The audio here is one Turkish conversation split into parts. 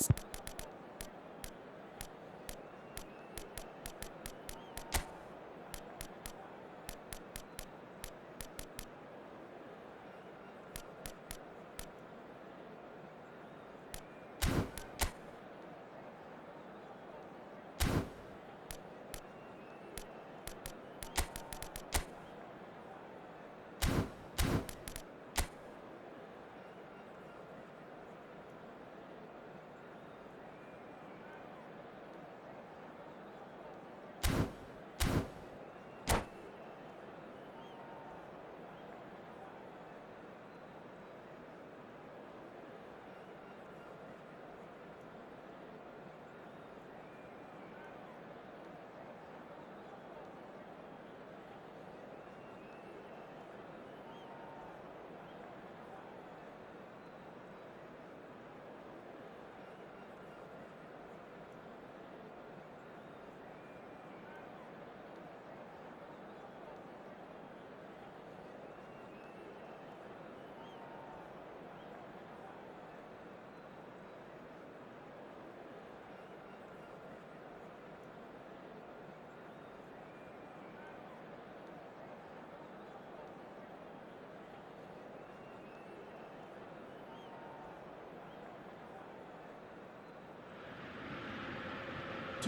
next.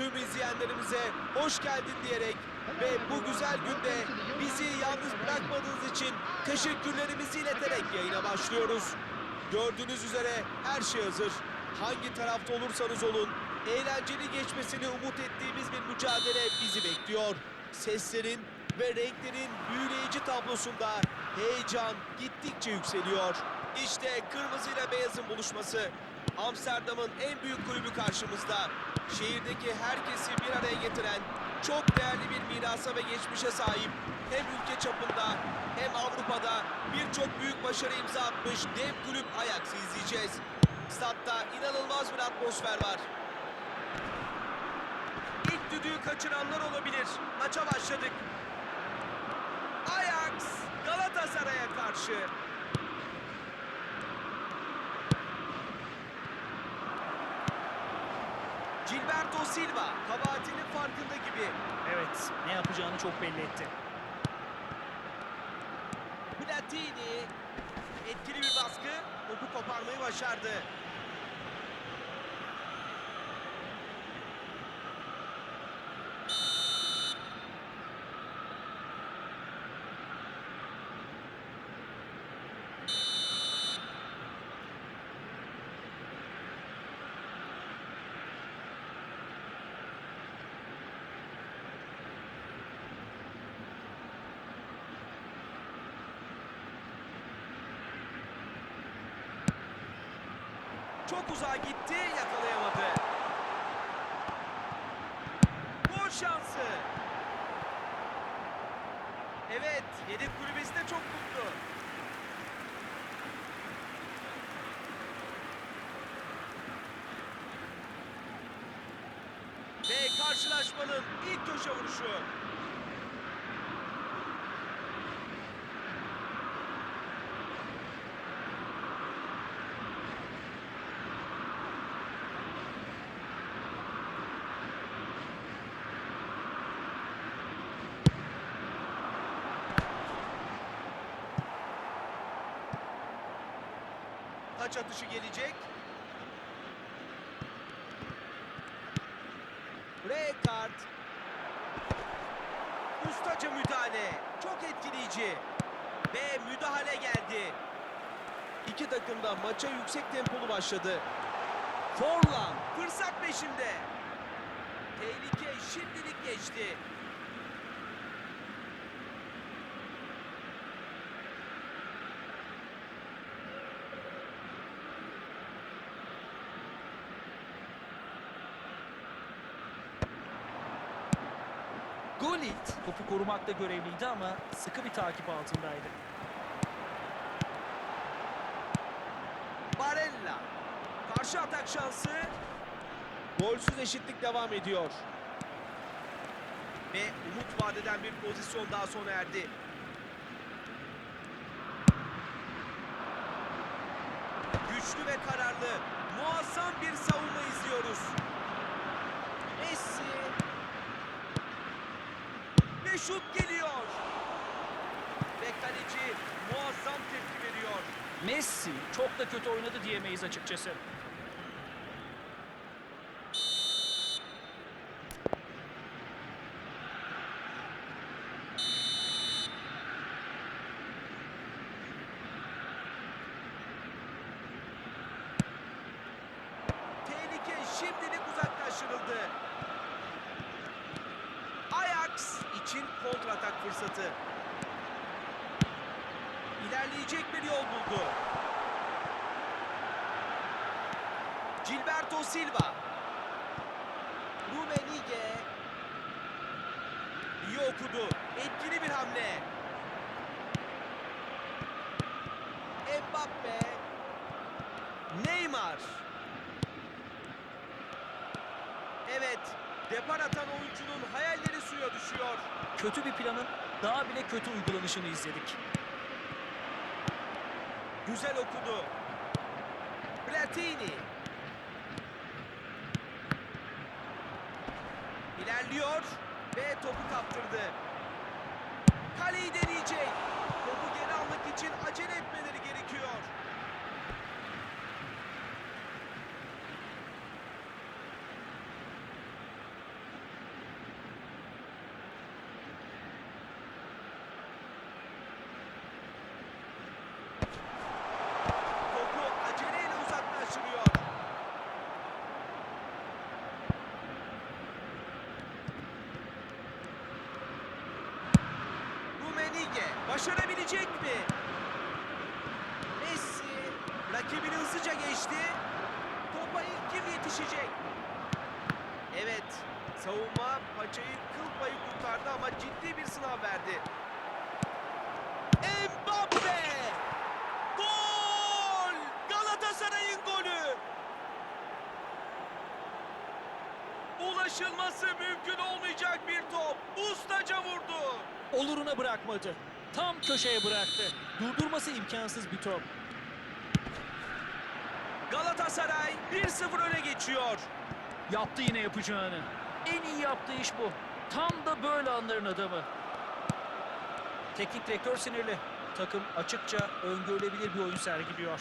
Tüm izleyenlerimize hoş geldin diyerek ve bu güzel günde bizi yalnız bırakmadığınız için teşekkürlerimizi ileterek yayına başlıyoruz. Gördüğünüz üzere her şey hazır. Hangi tarafta olursanız olun eğlenceli geçmesini umut ettiğimiz bir mücadele bizi bekliyor. Seslerin ve renklerin büyüleyici tablosunda heyecan gittikçe yükseliyor. İşte kırmızıyla beyazın buluşması. Amsterdam'ın en büyük kulübü karşımızda. Şehirdeki herkesi bir araya getiren çok değerli bir mirasa ve geçmişe sahip. Hem ülke çapında hem Avrupa'da birçok büyük başarı imza atmış dev kulüp Ajax'ı izleyeceğiz. Statta inanılmaz bir atmosfer var. İlk düdüğü kaçıranlar olabilir. Maça başladık. Ajax Galatasaray'a karşı. Gilberto Silva kabahatinin farkında gibi. Evet, ne yapacağını çok belli etti. Platini etkili bir baskı topu koparmayı başardı. Çok uzağa gitti, yakalayamadı. Gol şansı. Evet, yedek kulübesi de çok mutlu. Ve karşılaşmanın ilk köşe vuruşu. Taç atışı gelecek. Rekard. Ustaca müdahale. Çok etkileyici. Ve müdahale geldi. İki takım da maça yüksek tempolu başladı. Forlan fırsat peşinde. Tehlike şimdilik geçti. Gullit topu korumakta görevliydi ama sıkı bir takip altındaydı. Barella. Karşı atak şansı. Golsüz eşitlik devam ediyor. Ve umut vadeden bir pozisyon daha sona erdi. Güçlü ve kararlı, muazzam bir savunma şut geliyor. Ve kaleci muazzam tepki veriyor. Messi çok da kötü oynadı diyemeyiz açıkçası. Tehlike şimdilik uzaklaştırıldı. Ajax için kontratak fırsatı. İlerleyecek bir yol buldu. Gilberto Silva. Rumenige. İyi okudu. Etkili bir hamle. Mbappe. Neymar. Evet, depar atan oyuncunun hayalleri suya düşüyor. Kötü bir planın daha bile kötü uygulanışını izledik. Güzel okudu. Platini. İlerliyor ve topu kaptırdı. Kaleyi deneyecek. Topu geri almak için acele etmeleri gerekiyor. Topu aceleyle uzaklaştırıyor. Rumenige başarabilecek mi? Messi rakibini hızlıca geçti. Topa ilk kim yetişecek? Evet, savunma paçayı kıl payı kurtardı ama ciddi bir sınav verdi. Mbappe! Gol! Galatasaray'ın golü! Ulaşılması mümkün olmayacak bir top. Ustaca vurdu. Oluruna bırakmadı. Tam köşeye bıraktı. Durdurması imkansız bir top. Galatasaray 1-0 öne geçiyor. Yaptı yine yapacağını. En iyi yaptığı iş bu. Tam da böyle anların adamı. Teknik direktör sinirli. Takım açıkça öngörülebilir bir oyun sergiliyor.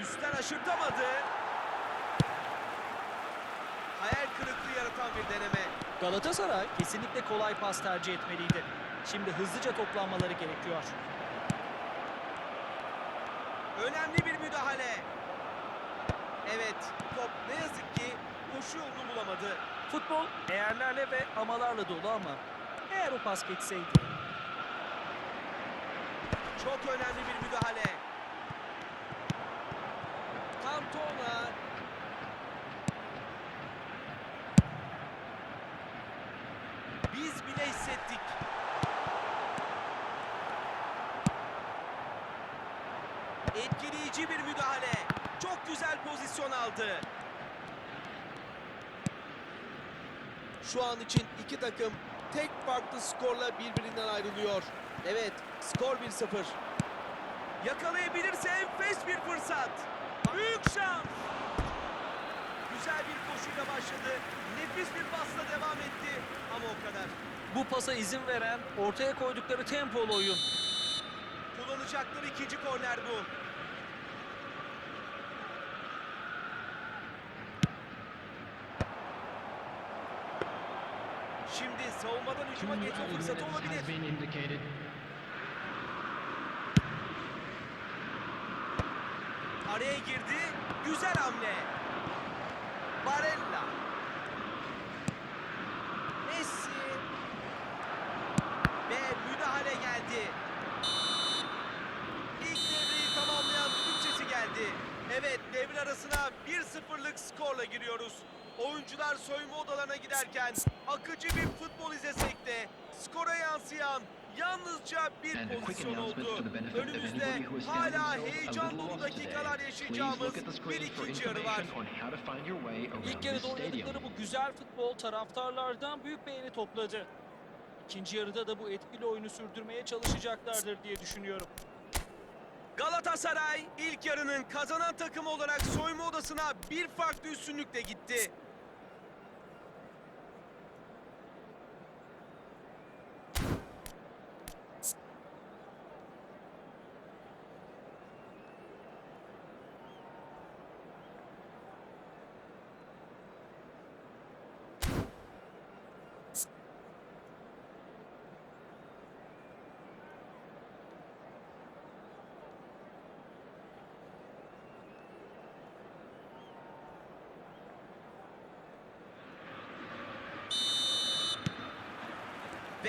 Üstten aşırtamadı. Hayal kırıklığı yaratan bir deneme. Galatasaray kesinlikle kolay pas tercih etmeliydi. Şimdi hızlıca toplanmaları gerekiyor. Önemli bir müdahale. Evet, top ne yazık ki koşu yolunu bulamadı. Futbol eğerlerle ve amalarla dolu ama eğer o pas geçseydi Çok önemli bir müdahale. Cantona. Biz bile hissettik. Etkileyici bir müdahale. Güzel pozisyon aldı. Şu an için iki takım tek farklı skorla birbirinden ayrılıyor. Evet, skor 1-0. Yakalayabilirse enfes bir fırsat. Büyük şans. Güzel bir koşuyla başladı. Nefis bir pasla devam etti. Ama o kadar. bu pasa izin veren ortaya koydukları tempolu oyun. Kullanacakları ikinci korner bu. Şimdi savunmadan hücuma geçme fırsatı olabilir. Araya girdi. Güzel hamle. Barella. Messi. Ve müdahale geldi. İlk devreyi tamamlayan düdük sesi geldi. Evet devre arasına 1-0'lık skorla giriyoruz. Oyuncular soyunma odalarına giderken akıcı bir futbol izlesek de skora yansıyan yalnızca bir pozisyon oldu. Önümüzde hala heyecan dolu dakikalar yaşayacağımız bir ikinci yarı var. İlk yarıda oynadıkları bu güzel futbol taraftarlardan büyük beğeni topladı. İkinci yarıda da bu etkili oyunu sürdürmeye çalışacaklardır diye düşünüyorum. Galatasaray ilk yarının kazanan takımı olarak soyunma odasına bir farklı üstünlükle gitti.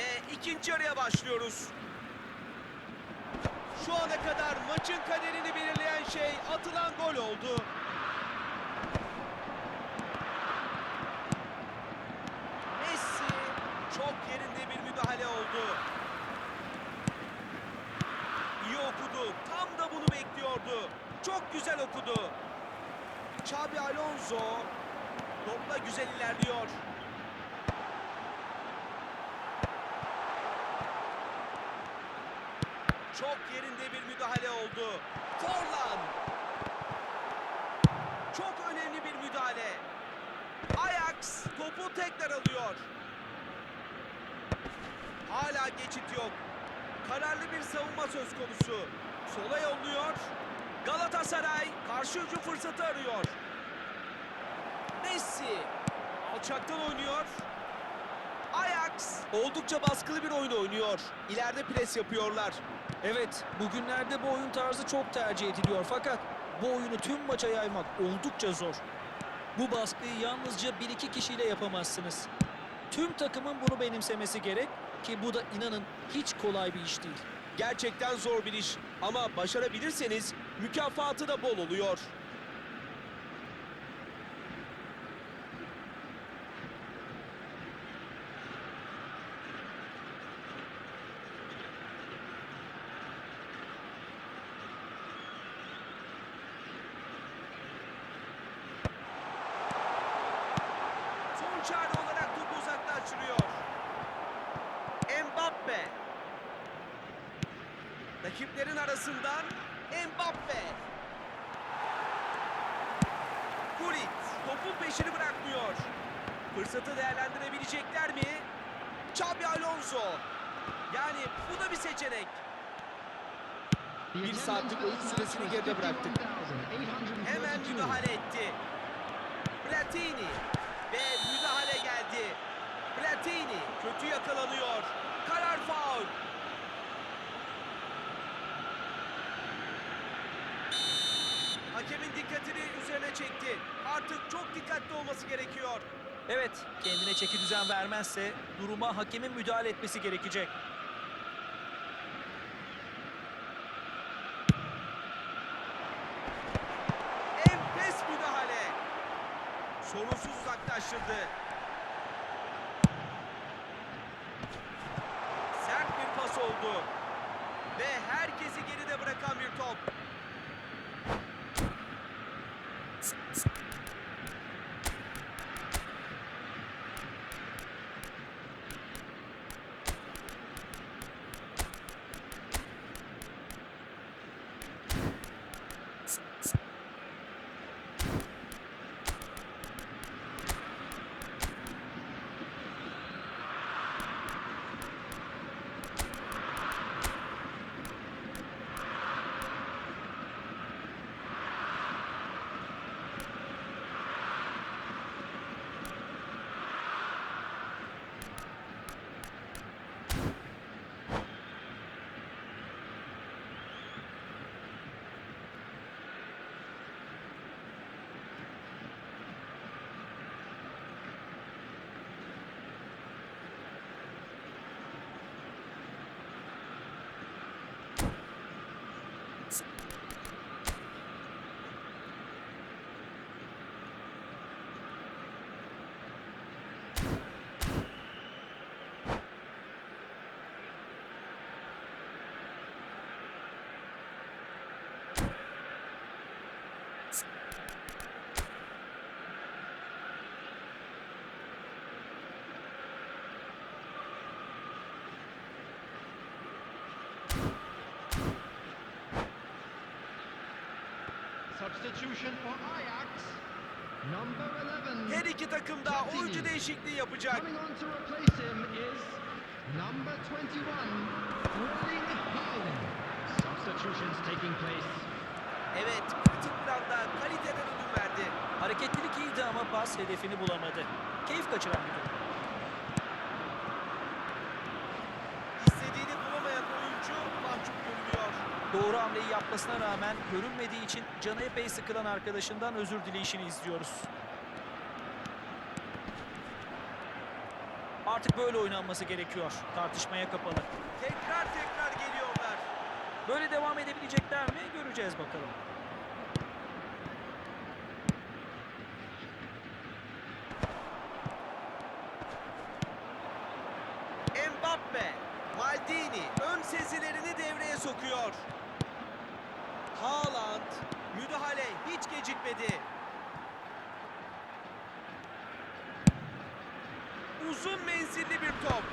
Ve ikinci yarıya başlıyoruz. Şu ana kadar maçın kaderini belirleyen şey atılan gol oldu. Messi çok yerinde bir müdahale oldu. İyi okudu. Tam da bunu bekliyordu. Çok güzel okudu. Xabi Alonso topla güzel ilerliyor. Çok yerinde bir müdahale oldu. Forlan. Çok önemli bir müdahale. Ajax topu tekrar alıyor. Hala geçit yok. Kararlı bir savunma söz konusu. Sola yolluyor. Galatasaray karşı hücum fırsatı arıyor. Messi alçaktan oynuyor. Ajax oldukça baskılı bir oyun oynuyor. İleride pres yapıyorlar. Evet, bugünlerde bu oyun tarzı çok tercih ediliyor fakat bu oyunu tüm maça yaymak oldukça zor. Bu baskıyı yalnızca 1-2 kişiyle yapamazsınız. Tüm takımın bunu benimsemesi gerek ki bu da inanın hiç kolay bir iş değil. Gerçekten zor bir iş ama başarabilirseniz mükafatı da bol oluyor. Son çare olarak topu uzaklaştırıyor. Mbappe. Rakiplerin arasından Mbappe. Gullit topun peşini bırakmıyor. Fırsatı değerlendirebilecekler mi? Xabi Alonso. Yani bu da bir seçenek. Bir saatlik oyun süresini geride bıraktık. Hemen müdahale etti. Platini ve müdahale geldi. Platini kötü yakalanıyor. Karar faul. Hakemin dikkatini üzerine çekti. Artık çok dikkatli olması gerekiyor. Evet, kendine çeki düzen vermezse duruma hakemin müdahale etmesi gerekecek. Enfes müdahale. Sorunsuz uzaklaştırdı. Thanks. Thanks. Her iki takım da oyuncu değişikliği yapacak. Coming on to replace him is number 21, Erling Haaland. Substitutions taking place. Evet, kritik bir anda kaliteden ödün verdi. Hareketlilik iyiydi ama pas hedefini bulamadı. Keyif kaçıran bir durum. İstediğini bulamayan oyuncu mahcup görünüyor. Doğru hamleyi yapmasına rağmen görünmediği için canı epey sıkılan arkadaşından özür dileyişini izliyoruz. Artık Artık böyle oynanması gerekiyor. Tartışmaya kapalı. Tekrar tekrar geliyorlar. Böyle devam edebilecekler mi? Göreceğiz bakalım. Gecikmedi. Uzun menzilli bir top.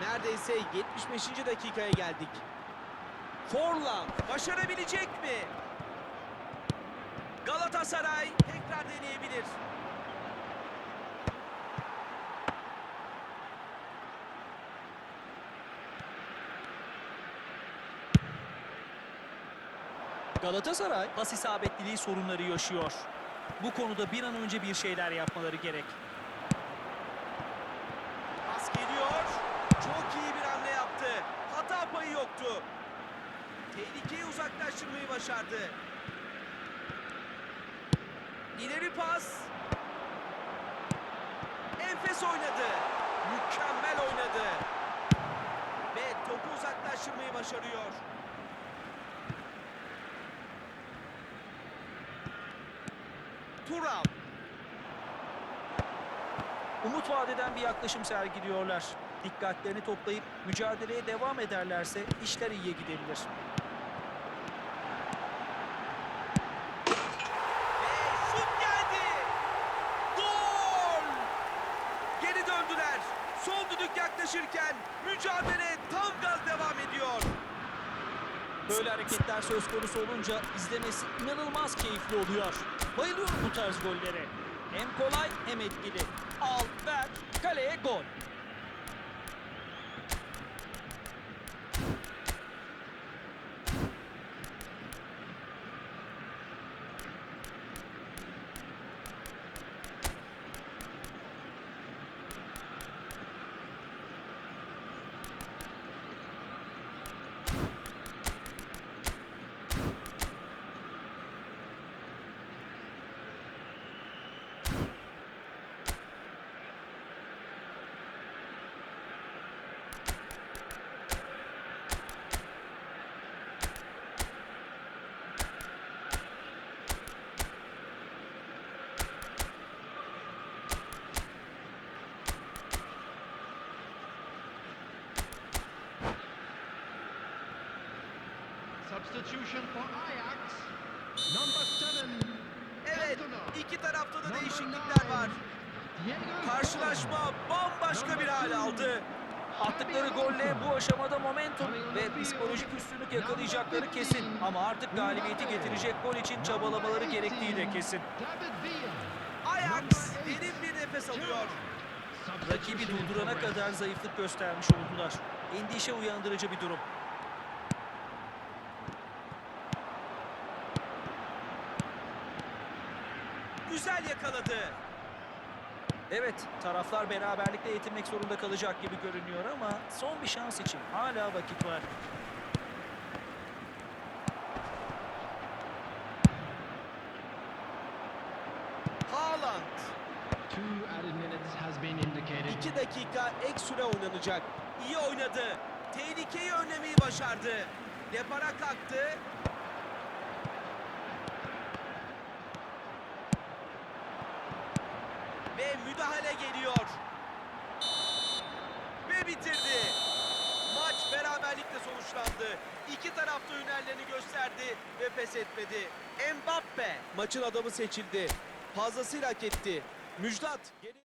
Neredeyse 75. dakikaya geldik. Forlan başarabilecek mi? Galatasaray tekrar deneyebilir. Galatasaray pas isabetliliği sorunları yaşıyor. Bu konuda bir an önce bir şeyler yapmaları gerek. Pas geliyor. Çok iyi bir hamle yaptı. Hata payı yoktu. Tehlikeyi uzaklaştırmayı başardı. İleri pas. Enfes oynadı. Mükemmel oynadı. Ve topu uzaklaştırmayı başarıyor. Turam. Umut vadeden bir yaklaşım sergiliyorlar. Dikkatlerini toplayıp mücadeleye devam ederlerse işler iyiye gidebilir. Son düdük yaklaşırken mücadele tam gaz devam ediyor. Böyle hareketler söz konusu olunca izlemesi inanılmaz keyifli oluyor. Bayılıyorum bu tarz gollere. Hem kolay hem etkili. Al, ver, kaleye gol. Evet, iki tarafta da değişiklikler var. Karşılaşma bambaşka bir hale aldı. Attıkları golle bu aşamada momentum ve psikolojik üstünlük yakalayacakları kesin. Ama artık galibiyeti getirecek gol için çabalamaları gerektiği de kesin. Ajax derin bir nefes alıyor. Rakibi durdurana kadar zayıflık göstermiş oldular. Endişe uyandırıcı bir durum. Güzel yakaladı. Evet, taraflar beraberlikle yetinmek zorunda kalacak gibi görünüyor ama son bir şans için hala vakit var. Haaland. 2 dakika ek süre oynanacak. İyi oynadı. Tehlikeyi önlemeyi başardı. Depara kalktı. Ve geliyor. Ve bitirdi. Maç beraberlikle sonuçlandı. İki tarafta hünerlerini gösterdi ve pes etmedi. Mbappe maçın adamı seçildi. Fazlasıyla hak etti. Müjdat. geri-